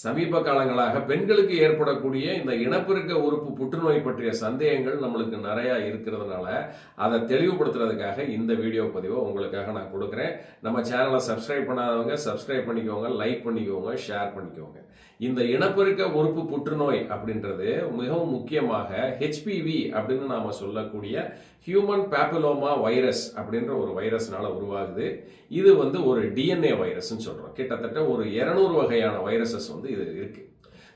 சமீப காலங்களாக பெண்களுக்கு ஏற்படக்கூடிய இந்த இனப்பெருக்க உறுப்பு புற்றுநோய் பற்றிய சந்தேகங்கள் நம்மளுக்கு நிறையா இருக்கிறதுனால அதை தெளிவுபடுத்துறதுக்காக இந்த வீடியோ பதிவை உங்களுக்காக நான் கொடுக்குறேன். நம்ம சேனலை சப்ஸ்கிரைப் பண்ணாதவங்க சப்ஸ்கிரைப் பண்ணிக்கோங்க லைக் பண்ணிக்கோங்க ஷேர் பண்ணிக்கோங்க. இந்த இனப்பெருக்க உறுப்பு புற்றுநோய் அப்படின்றது மிகவும் முக்கியமாக ஹெச்பிவி அப்படின்னு நாம சொல்லக்கூடிய ஹியூமன் பேப்பிலோமா வைரஸ் அப்படின்ற ஒரு வைரஸ்னால உருவாகுது. இது வந்து ஒரு டிஎன்ஏ வைரஸ்னு சொல்கிறோம் கிட்டத்தட்ட ஒரு இரநூறு வகையான வைரஸஸ் வந்து இது இருக்குது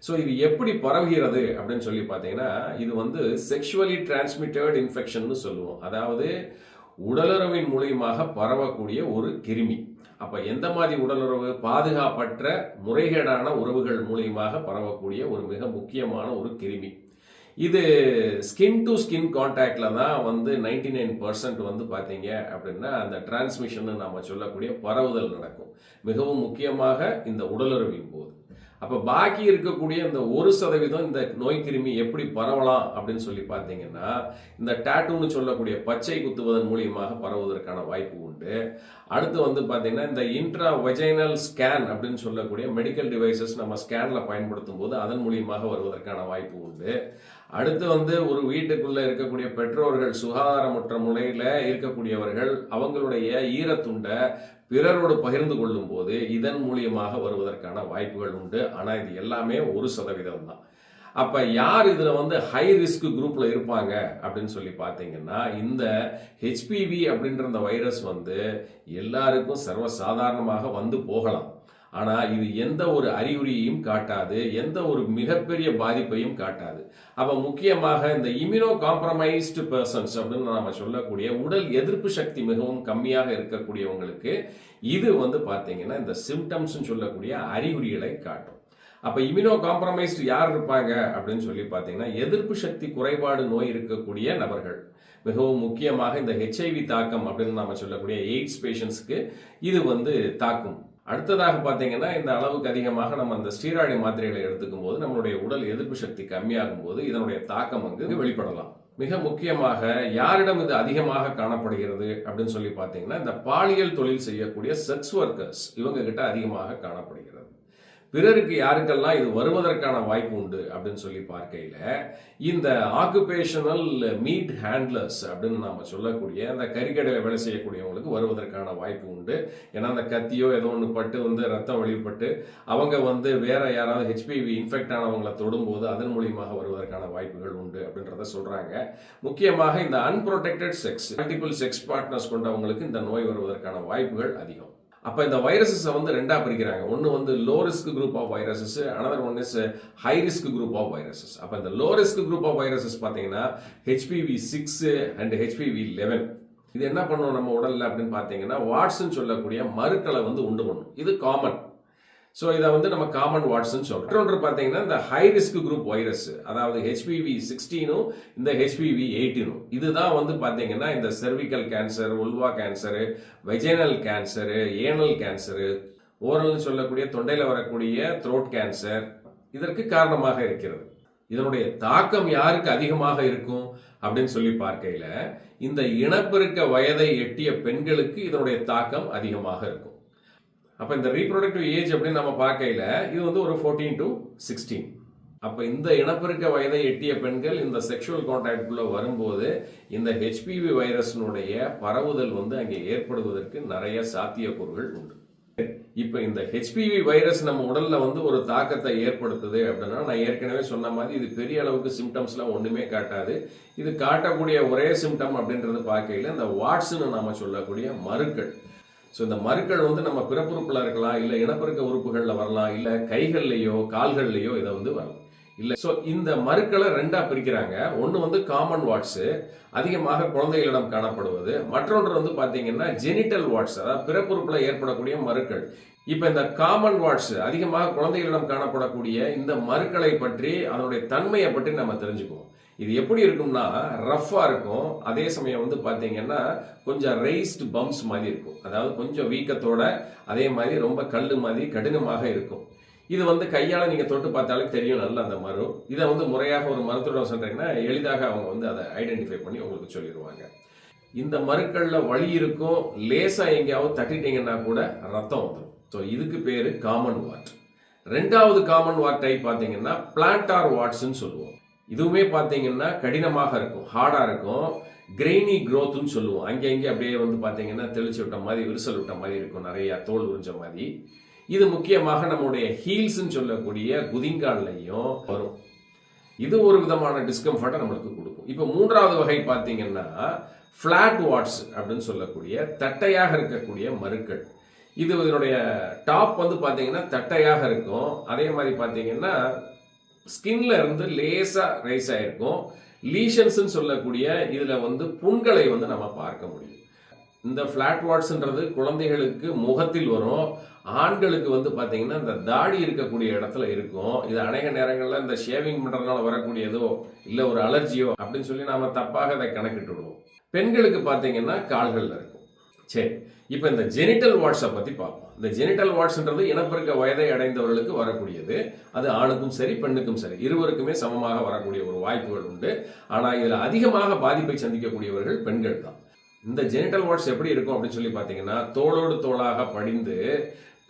ஸோ இது எப்படி பரவுகிறது அப்படின்னு சொல்லி பார்த்தீங்கன்னா இது வந்து செக்ஷுவலி டிரான்ஸ்மிட்டட் இன்ஃபெக்ஷன் சொல்லுவோம். அதாவது உடலுறவின் மூலியமாக பரவக்கூடிய ஒரு கிருமி. அப்ப எந்த மாதிரி உடலுறவு? பாதுகாப்பற்ற முறைகேடான உறவுகள் மூலியமாக பரவக்கூடிய ஒரு மிக முக்கியமான ஒரு கிருமி. இது ஸ்கின் டு ஸ்கின் காண்டாக்டில் தான் வந்து நைன்டி நைன் பர்சன்ட் வந்து பார்த்தீங்க அப்படின்னா அந்த டிரான்ஸ்மிஷன் நாம சொல்லக்கூடிய பரவுதல் நடக்கும். மிகவும் முக்கியமாக இந்த உடலுறவின் போது. அப்போ பாக்கி இருக்கக்கூடிய இந்த ஒரு சதவீதம் இந்த நோய் கிருமி எப்படி பரவலாம் அப்படின்னு சொல்லி பார்த்தீங்கன்னா இந்த டேட்டூன்னு சொல்லக்கூடிய பச்சை குத்துவதன் மூலியமாக பரவுவதற்கான வாய்ப்பு உண்டு. அடுத்து வந்து பார்த்தீங்கன்னா இந்த இன்ட்ரா வெஜைனல் ஸ்கேன் அப்படின்னு சொல்லக்கூடிய மெடிக்கல் டிவைசஸ் நம்ம ஸ்கேனில் பயன்படுத்தும் போது அதன் மூலியமாக வருவதற்கான வாய்ப்பு உண்டு. அடுத்து வந்து ஒரு வீட்டுக்குள்ளே இருக்கக்கூடிய பெற்றோர்கள் சுகாதாரமற்ற முறையில் இருக்கக்கூடியவர்கள் அவங்களுடைய ஈரத்துண்டை பிறரோடு பகிர்ந்து கொள்ளும் போது இதன் மூலியமாக வருவதற்கான வாய்ப்புகள் உண்டு. ஆனால் இது எல்லாமே ஒரு சதவீதம் தான். அப்போ யார் இதில் வந்து ஹை ரிஸ்க் குரூப்பில் இருப்பாங்க அப்படின்னு சொல்லி பார்த்தீங்கன்னா இந்த ஹெச்பிவி அப்படின்ற அந்த வைரஸ் வந்து எல்லாருக்கும் சர்வசாதாரணமாக வந்து போகலாம். ஆனால் இது எந்த ஒரு அறிகுறியையும் காட்டாது எந்த ஒரு மிகப்பெரிய பாதிப்பையும் காட்டாது. அப்போ முக்கியமாக இந்த இம்யூனோ காம்ப்ரமைஸ்டு பர்சன்ஸ் அப்படின்னு நம்ம சொல்லக்கூடிய உடல் எதிர்ப்பு சக்தி மிகவும் கம்மியாக இருக்கக்கூடியவங்களுக்கு இது வந்து பார்த்தீங்கன்னா இந்த சிம்டம்ஸ்ன்னு சொல்லக்கூடிய அறிகுறிகளை காட்டும். அப்போ இம்யூனோ காம்ப்ரமைஸ்டு யார் இருப்பாங்க அப்படின்னு சொல்லி பார்த்தீங்கன்னா எதிர்ப்பு சக்தி குறைபாடு நோய் இருக்கக்கூடிய நபர்கள். மிகவும் முக்கியமாக இந்த ஹெச்ஐவி தாக்கம் அப்படின்னு நம்ம சொல்லக்கூடிய எய்ட்ஸ் பேஷண்ட்ஸ்க்கு இது வந்து தாக்கும். அடுத்ததாக பார்த்தீங்கன்னா இந்த அளவுக்கு அதிகமாக நம்ம அந்த ஸ்டீராய்டு மாத்திரைகளை எடுத்துக்கும் போது நம்மளுடைய உடல் எதிர்ப்பு சக்தி கம்மியாகும் போது இதனுடைய தாக்கம் அங்கு வெளிப்படலாம். மிக முக்கியமாக யாரிடம் இது அதிகமாக காணப்படுகிறது அப்படின்னு சொல்லி பார்த்தீங்கன்னா இந்த பாலியல் தொழில் செய்யக்கூடிய செக்ஸ் ஒர்க்கர்ஸ் இவங்க கிட்ட அதிகமாக காணப்படுகிறது. பிறருக்கு யாருக்கெல்லாம் இது வருவதற்கான வாய்ப்பு உண்டு அப்படின்னு சொல்லி பார்க்கையில் இந்த ஆக்குபேஷனல் மீட் ஹேண்ட்லர்ஸ் அப்படின்னு நாம் சொல்லக்கூடிய அந்த கறிக்கடையில் வேலை செய்யக்கூடியவங்களுக்கு வருவதற்கான வாய்ப்பு உண்டு. ஏன்னா அந்த கத்தியோ ஏதோ ஒன்று பட்டு வந்து ரத்தம் வெளிப்பட்டு அவங்க வந்து வேற யாராவது ஹெச்பிவி இன்ஃபெக்ட் ஆனவங்களை தொடும்போது அதன் மூலியமாக வருவதற்கான வாய்ப்புகள் உண்டு அப்படின்றத சொல்கிறாங்க முக்கியமாக இந்த unprotected sex multiple sex partners கொண்டவங்களுக்கு இந்த நோய் வருவதற்கான வாய்ப்புகள் அதிகம். அப்போ இந்த வைரஸஸை வந்து ரெண்டாக பிரிக்கிறாங்க. ஒன்று வந்து low risk group of viruses another one is high risk group of viruses அப்போ இந்த low risk group of viruses பார்த்தீங்கன்னா HPV six and HPV eleven இது என்ன பண்ணும் நம்ம உடலில் அப்படின்னு பார்த்தீங்கன்னா வாட்ஸ்ன்னு சொல்லக்கூடிய மருக்களை வந்து உண்டு பண்ணும். இது காமன் ஸோ இதை வந்து நம்ம காமன் வாட்ஸ்ன்னு சொல்கிறோம் ஒன்று பார்த்தீங்கன்னா இந்த ஹை ரிஸ்க் குரூப் வைரஸ் அதாவது ஹெச்பிவி சிக்ஸ்டீனும் இந்த ஹெச்பிவி எயிட்டீனும் இதுதான் வந்து பார்த்தீங்கன்னா இந்த cervical cancer vulva cancer vaginal cancer anal cancer ஓரல்னு சொல்லக்கூடிய தொண்டையில் வரக்கூடிய த்ரோட் கேன்சர் இதற்கு காரணமாக இருக்கிறது. இதனுடைய தாக்கம் யாருக்கு அதிகமாக இருக்கும் அப்படின்னு சொல்லி பார்க்கையில் இந்த இனப்பெருக்க வயதை எட்டிய பெண்களுக்கு இதனுடைய தாக்கம் அதிகமாக இருக்கும். அப்போ இந்த ரீப்ரொடக்டிவ் ஏஜ் அப்படின்னு நம்ம பார்க்கையில இது வந்து ஒரு ஃபோர்டீன் டு சிக்ஸ்டீன் அப்போ இந்த இனப்பெருக்க வயதை எட்டிய பெண்கள் இந்த செக்ஷுவல் கான்டாக்டுக்குள்ளே வரும்போது இந்த ஹெச்பிவி வைரஸினுடைய பரவுதல் வந்து அங்கே ஏற்படுவதற்கு நிறைய சாத்தியக்கூறுகள் உண்டு. இப்போ இந்த ஹெச்பிவி வைரஸ் நம்ம உடலில் வந்து ஒரு தாக்கத்தை ஏற்படுத்துது அப்படின்னா நான் ஏற்கனவே சொன்ன மாதிரி இது பெரிய அளவுக்கு சிம்டம்ஸ்லாம் ஒன்றுமே காட்டாது. இது காட்டக்கூடிய ஒரே சிம்டம் அப்படின்றது பார்க்கையில இந்த வாட்ஸ்னு நாம் சொல்லக்கூடிய மருக்கள். ஸோ இந்த மருக்கள் வந்து நம்ம பிறப்புறுப்பில் இருக்கலாம் இல்லை இனப்பெருக்க உறுப்புகளில் வரலாம் இல்லை கைகள்லையோ கால்கள்லையோ இதை வந்து வரலாம். இல்லை ஸோ இந்த மருக்களை ரெண்டா பிரிக்கிறாங்க. ஒன்று வந்து காமன் வாட்ஸு அதிகமாக குழந்தைகளிடம் காணப்படுவது. மற்றொன்று வந்து பார்த்தீங்கன்னா ஜெனிட்டல் வாட்ஸ் அதாவது பிறப்புறுப்பில் ஏற்படக்கூடிய மருக்கள். இப்போ இந்த காமன் வாட்ஸ் அதிகமாக குழந்தைகளிடம் காணப்படக்கூடிய இந்த மருக்களை பற்றி அதனுடைய தன்மையை பற்றி நம்ம தெரிஞ்சுக்குவோம். இது எப்படி இருக்கும்னா ரஃப்பாக இருக்கும். அதே சமயம் வந்து பார்த்தீங்கன்னா கொஞ்சம் ரைஸ்டு பம்ப்ஸ் மாதிரி இருக்கும். அதாவது கொஞ்சம் வீக்கத்தோட அதே மாதிரி ரொம்ப கல் மாதிரி கடினமாக இருக்கும். இது வந்து கையால் நீங்கள் தொட்டு பார்த்தாலே தெரியும் நல்ல அந்த மரு இதை வந்து முறையாக ஒரு மரத்தோட சொல்கிறீங்கன்னா எளிதாக அவங்க வந்து அதை ஐடென்டிஃபை பண்ணி உங்களுக்கு சொல்லிடுவாங்க. இந்த மருக்களில் வலி இருக்கும். லேசாக எங்கேயாவது தட்டிட்டீங்கன்னா கூட ரத்தம் வந்துடும் ஸோ இதுக்கு பேர் காமன் வாட் ரெண்டாவது காமன் வாட் டைப் பார்த்தீங்கன்னா பிளான்டார் வாட்ஸ்ன்னு சொல்லுவோம். இதுவுமே பார்த்தீங்கன்னா கடினமாக இருக்கும் ஹார்டாக இருக்கும். கிரெய்னி க்ரோத்துன்னு சொல்லுவோம். அங்கே இங்கே அப்படியே வந்து பார்த்தீங்கன்னா தெளிச்சு விட்ட மாதிரி விரிசல் விட்ட மாதிரி இருக்கும். நிறையா தோல் உறிஞ்ச மாதிரி. இது முக்கியமாக நம்முடைய ஹீல்ஸ்ன்னு சொல்லக்கூடிய குதிங்கால்லையும் வரும். இது ஒரு விதமான டிஸ்கம்ஃபர்ட்டை நம்மளுக்கு கொடுக்கும். இப்போ மூன்றாவது வகை பார்த்தீங்கன்னா ஃப்ளாட் வாட்ஸ் அப்படின்னு சொல்லக்கூடிய தட்டையாக இருக்கக்கூடிய மருக்கள். இது இதனுடைய டாப் வந்து பார்த்தீங்கன்னா தட்டையாக இருக்கும். அதே மாதிரி பார்த்தீங்கன்னா ஸ்கின்ல இருந்து லேசா ரைஸ் ஆயிருக்கும். லீஷன்ஸ்னு சொல்லக்கூடிய இதுல வந்து புண்களை வந்து நம்ம பார்க்க முடியும். இந்த ஃப்ளாட் வாட்ஸ்ன்றது குழந்தைகளுக்கு முகத்தில் வரும். ஆண்களுக்கு வந்து பார்த்தீங்கன்னா இந்த தாடி இருக்கக்கூடிய இடத்துல இருக்கும். இது அநேக நேரங்களில் இந்த ஷேவிங் பண்ணுறதுனால வரக்கூடியதோ இல்லை ஒரு அலர்ஜியோ அப்படின்னு சொல்லி நாம தப்பாக அதை கணக்கிட்டு விடுவோம். பெண்களுக்கு பார்த்தீங்கன்னா கால்களில் இருக்கும். சரி இப்போ இந்த ஜெனிட்டல் வாட்ஸை பற்றி பார்ப்போம். இந்த ஜெனிட்டல் வாட்ஸ்ன்றது இனப்பெருக்க வயதை அடைந்தவர்களுக்கு வரக்கூடியது. அது ஆணுக்கும் சரி பெண்ணுக்கும் சரி. இருவருக்குமே சமமாக வரக்கூடிய ஒரு வாய்ப்புகள் உண்டு. ஆனால் இதில் அதிகமாக பாதிப்பை சந்திக்கக்கூடியவர்கள் பெண்கள் தான். இந்த ஜெனிட்டல் வாட்ஸ் எப்படி இருக்கும் அப்படின்னு சொல்லி பார்த்தீங்கன்னா தோளோடு தோளாக படிந்து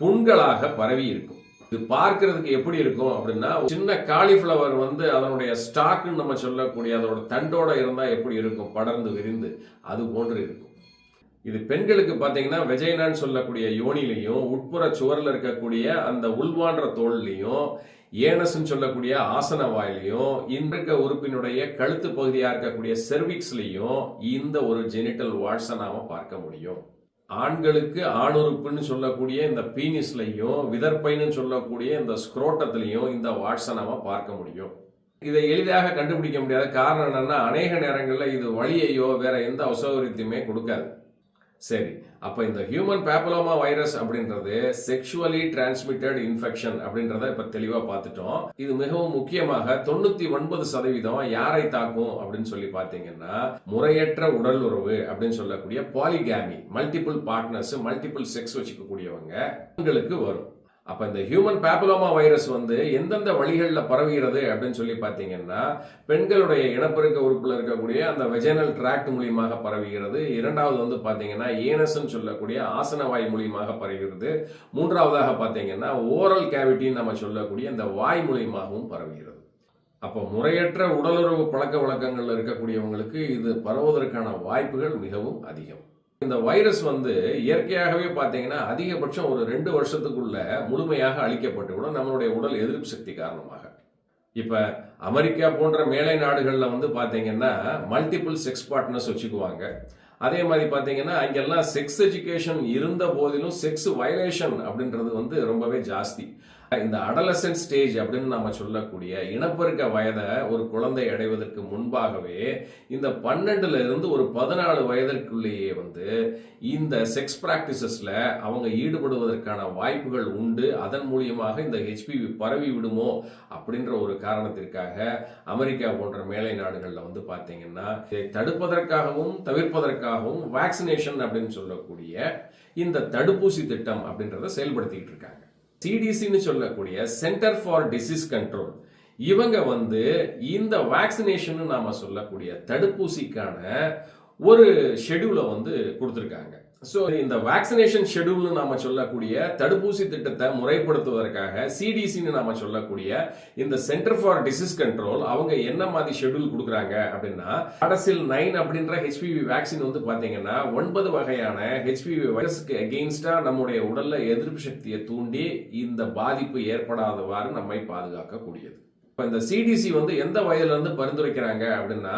புண்களாக பரவி இருக்கும். இது பார்க்கறதுக்கு எப்படி இருக்கும் அப்படின்னா ஒரு சின்ன காலிஃப்ளவர் வந்து அதனுடைய ஸ்டாக்குன்னு நம்ம சொல்லக்கூடிய அதோட தண்டோட இருந்தால் எப்படி இருக்கும்? படர்ந்து விரிந்து அது போன்று இருக்கும். இது பெண்களுக்கு பார்த்தீங்கன்னா வெஜைனான்னு சொல்லக்கூடிய யோனிலையும் உட்புற சுவரில் இருக்கக்கூடிய அந்த உள்வான்ற தோல்லையும் ஏனஸ்ன்னு சொல்லக்கூடிய ஆசன வாயிலையும் இன்றைக்க உறுப்பினுடைய கழுத்து பகுதியாக இருக்கக்கூடிய செர்விக்ஸ்லையும் இந்த ஒரு ஜெனிட்டல் வாட்ஸை நாம் பார்க்க முடியும். ஆண்களுக்கு ஆணுறுப்புன்னு சொல்லக்கூடிய இந்த பீனிஸ்லையும் விதர்ப்பைன்னு சொல்லக்கூடிய இந்த ஸ்க்ரோட்டத்திலையும் இந்த வாட்ஸை நாம் பார்க்க முடியும். இதை எளிதாக கண்டுபிடிக்க முடியாத காரணம் என்னன்னா அநேக நேரங்களில் இது வழியையோ வேற எந்த அசௌகரியத்தையுமே கொடுக்காது. சரி. அப்போ இந்த ஹியூமன் பேப்பலோமா வைரஸ் அப்படின்றது செக்ஷுவலி டிரான்ஸ்மிட்டட் இன்ஃபெக்ஷன் அப்படின்றத இப்போ தெளிவாக பார்த்துட்டோம். இது மிகவும் முக்கியமாக தொண்ணூற்றி ஒன்பது சதவீதம் யாரை தாக்கும் அப்படின்னு சொல்லி பார்த்தீங்கன்னா முறையற்ற உடல் உறவு அப்படின்னு சொல்லக்கூடிய polygamy multiple partners multiple sex வச்சுக்கக்கூடியவங்க உங்களுக்கு வரும். அப்போ இந்த ஹியூமன் பேப்பலோமா வைரஸ் வந்து எந்தெந்த வழிகளில் பரவுகிறது அப்படின்னு சொல்லி பார்த்தீங்கன்னா பெண்களுடைய இனப்பெருக்க உறுப்பில் இருக்கக்கூடிய அந்த வெஜைனல் டிராக்ட் மூலியமாக பரவுகிறது. இரண்டாவது வந்து பார்த்தீங்கன்னா ஏனஸ்ன்னு சொல்லக்கூடிய ஆசனவாய் மூலியமாக பரவுகிறது. மூன்றாவதாக பார்த்தீங்கன்னா ஓரல் கேவிட்டின்னு நம்ம சொல்லக்கூடிய இந்த வாய் மூலியமாகவும் பரவுகிறது. அப்போ முறையற்ற உடலுறவு பழக்க வழக்கங்கள் இருக்கக்கூடியவங்களுக்கு இது பரவுவதற்கான வாய்ப்புகள் மிகவும் அதிகம். இந்த வைரஸ் வந்து இயற்கையாகவே பார்த்தீங்கன்னா அதிகபட்சம் ஒரு ரெண்டு வருஷத்துக்குள்ள முழுமையாக அழிக்கப்பட்டுவிடும் நம்மளுடைய உடல் எதிர்ப்பு சக்தி காரணமாக. இப்போ அமெரிக்கா போன்ற மேலை நாடுகளில் வந்து பார்த்தீங்கன்னா மல்டிபிள் செக்ஸ் பார்ட்னர்ஸ் வச்சுக்குவாங்க. அதே மாதிரி பார்த்தீங்கன்னா அங்கெல்லாம் செக்ஸ் எஜுகேஷன் இருந்த போதிலும் செக்ஸ் வயலேஷன் அப்படின்றது வந்து ரொம்பவே ஜாஸ்தி. இந்த அடலசன் ஸ்டேஜ் அப்படின்னு நம்ம சொல்லக்கூடிய இனப்பெருக்க வயதை ஒரு குழந்தை அடைவதற்கு முன்பாகவே இந்த பன்னெண்டுல இருந்து ஒரு பதினாலு வயதிற்குள்ளேயே வந்து இந்த செக்ஸ் பிராக்டிசஸ்ல அவங்க ஈடுபடுவதற்கான வாய்ப்புகள் உண்டு. அதன் மூலியமாக இந்த ஹெச்பிவி பரவி விடுமோ அப்படின்ற ஒரு காரணத்திற்காக அமெரிக்கா போன்ற மேலை நாடுகளில் வந்து பார்த்தீங்கன்னா இதை தடுப்பதற்காகவும் தவிர்ப்பதற்காகவும் வேக்சினேஷன் அப்படின்னு சொல்லக்கூடிய இந்த தடுப்பூசி திட்டம் அப்படின்றத செயல்படுத்திக்கிட்டு இருக்காங்க. சிடிசின்னு சொல்லக்கூடிய சென்டர் ஃபார் டிசீஸ் கண்ட்ரோல் இவங்க வந்து இந்த வேக்சினேஷன் நாம சொல்லக்கூடிய தடுப்பூசிக்கான ஒரு ஷெடியூலை வந்து கொடுத்துருக்காங்க. ஸோ இந்த வேக்சினேஷன் ஷெடியூல்னு நாம சொல்லக்கூடிய தடுப்பூசி திட்டத்தை முறைப்படுத்துவதற்காக சிடிசின்னு நாம சொல்லக்கூடிய இந்த சென்டர் ஃபார் டிசீஸ் கண்ட்ரோல் அவங்க என்ன மாதிரி ஷெடியூல் கொடுக்குறாங்க அப்படின்னா அரசில் நைன் அப்படின்ற ஹெச்பிவி வேக்சின் வந்து பார்த்தீங்கன்னா ஒன்பது வகையான ஹெச்பிவி வைரஸ்க்கு அகெயின்ஸ்டா நம்முடைய உடல்ல எதிர்ப்பு சக்தியை தூண்டி இந்த பாதிப்பு ஏற்படாதவாறு நம்மை பாதுகாக்கக்கூடியது. இப்போ இந்த சிடிசி வந்து எந்த வயதுல இருந்து பரிந்துரைக்கிறாங்க அப்படின்னா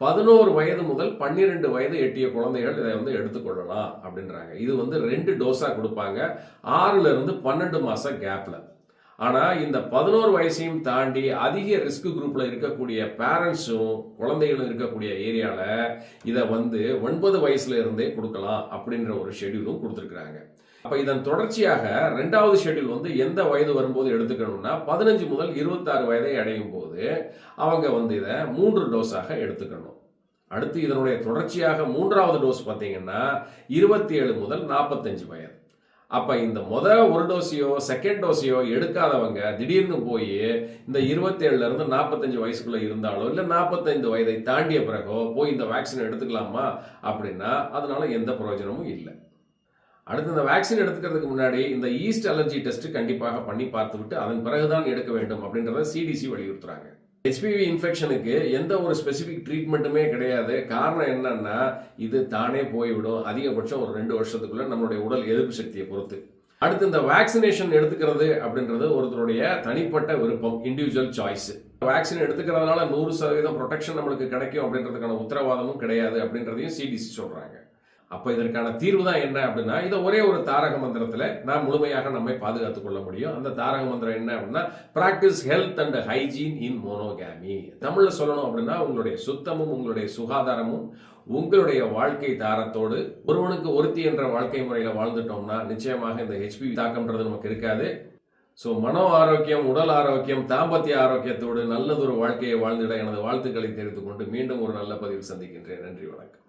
பதினோரு வயது முதல் பன்னிரெண்டு வயது எட்டிய குழந்தைகள் இதை வந்து எடுத்துக்கொள்ளலாம் அப்படின்றாங்க. இது வந்து ரெண்டு டோஸாக கொடுப்பாங்க. ஆறுல இருந்து பன்னெண்டு மாதம் கேப்பில் ஆனால் இந்த பதினோரு வயசையும் தாண்டி அதிக ரிஸ்க் குரூப்பில் இருக்கக்கூடிய பேரண்ட்ஸும் குழந்தைகளும் இருக்கக்கூடிய ஏரியாவில் இதை வந்து ஒன்பது வயசுல இருந்தே கொடுக்கலாம் அப்படின்ற ஒரு ஷெடியூலும் கொடுத்துருக்குறாங்க. அப்போ இதன் தொடர்ச்சியாக ரெண்டாவது ஷெடியூல் வந்து எந்த வயது வரும்போது எடுத்துக்கணும்னா பதினஞ்சு முதல் இருபத்தாறு வயதை அடையும் போது அவங்க வந்து இதை மூன்று டோஸாக எடுத்துக்கணும். அடுத்து இதனுடைய தொடர்ச்சியாக மூன்றாவது டோஸ் பார்த்தீங்கன்னா இருபத்தி ஏழு முதல் நாற்பத்தஞ்சு வயது. அப்போ இந்த முத ஒரு டோஸையோ செகண்ட் டோஸையோ எடுக்காதவங்க திடீர்னு போய் இந்த இருபத்தேழுலேருந்து நாற்பத்தஞ்சு வயசுக்குள்ளே இருந்தாலோ இல்லை நாற்பத்தைந்து வயதை தாண்டிய பிறகோ போய் இந்த வேக்சின் எடுத்துக்கலாமா அப்படின்னா அதனால எந்த பிரயோஜனமும் இல்லை. அடுத்து இந்த வேக்சின் எடுத்துக்கிறதுக்கு முன்னாடி இந்த ஈஸ்ட் அலர்ஜி டெஸ்ட் கண்டிப்பாக பண்ணி பார்த்துவிட்டு அதன் பிறகுதான் எடுக்க வேண்டும் அப்படின்றத சிடிசி வலியுறுத்துறாங்க. ஹெச்பிவி இன்ஃபெக்ஷனுக்கு எந்த ஒரு ஸ்பெசிஃபிக் ட்ரீட்மெண்ட்டுமே கிடையாது. காரணம் என்னன்னா இது தானே போய்விடும். அதிகபட்சம் ஒரு ரெண்டு வருஷத்துக்குள்ள நம்மளுடைய உடல் எதிர்ப்பு சக்தியை பொறுத்து. அடுத்து இந்த வேக்சினேஷன் எடுத்துக்கிறது அப்படின்றது ஒருத்தருடைய தனிப்பட்ட விருப்பம் இண்டிவிஜுவல் சாய்ஸ் வேக்சின் எடுத்துக்கிறதுனால நூறு சதவீதம் ப்ரொடெக்ஷன் நம்மளுக்கு கிடைக்கும் அப்படின்றதுக்கான உத்தரவாதமும் கிடையாது அப்படின்றதையும் சிடிசி சொல்றாங்க. அப்போ இதற்கான தீர்வு தான் என்ன அப்படின்னா இதை ஒரே ஒரு தாரக மந்திரத்தில் நாம் முழுமையாக நம்மை பாதுகாத்துக் கொள்ள முடியும். அந்த தாரக மந்திரம் என்ன அப்படின்னா practice health and hygiene in monogamy தமிழில் சொல்லணும் அப்படின்னா உங்களுடைய சுத்தமும் உங்களுடைய சுகாதாரமும் உங்களுடைய வாழ்க்கை தாரத்தோடு ஒருவனுக்கு ஒருத்தி என்ற வாழ்க்கை முறையில் வாழ்ந்துட்டோம்னா நிச்சயமாக இந்த ஹெச்பி தாக்கம்ன்றது நமக்கு இருக்காது. ஸோ மனோ ஆரோக்கியம் உடல் ஆரோக்கியம் தாம்பத்திய ஆரோக்கியத்தோடு நல்லதொரு வாழ்க்கையை வாழ்ந்திட எனது வாழ்த்துக்களை தெரிவித்துக் கொண்டு மீண்டும் ஒரு நல்ல பதிவு சந்திக்கின்றேன். நன்றி வணக்கம்.